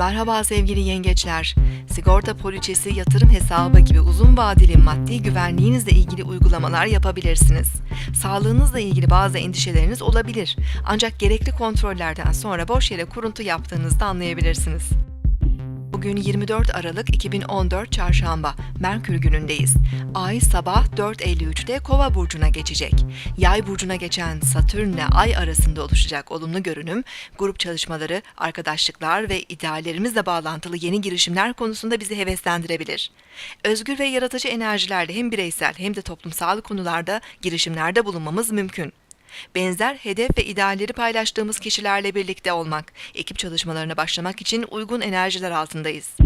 Merhaba sevgili yengeçler. Sigorta poliçesi, yatırım hesabı gibi uzun vadeli maddi güvenliğinizle ilgili uygulamalar yapabilirsiniz. Sağlığınızla ilgili bazı endişeleriniz olabilir. Ancak gerekli kontrollerden sonra boş yere kuruntu yaptığınızda anlayabilirsiniz. Bugün 24 Aralık 2014 Çarşamba, Merkür günündeyiz. Ay sabah 4.53'te Kova burcuna geçecek. Yay burcuna geçen Satürn'le Ay arasında oluşacak olumlu görünüm, grup çalışmaları, arkadaşlıklar ve ideallerimizle bağlantılı yeni girişimler konusunda bizi heveslendirebilir. Özgür ve yaratıcı enerjilerle hem bireysel hem de toplumsal konularda girişimlerde bulunmamız mümkün. Benzer hedef ve idealleri paylaştığımız kişilerle birlikte olmak, ekip çalışmalarına başlamak için uygun enerjiler altındayız.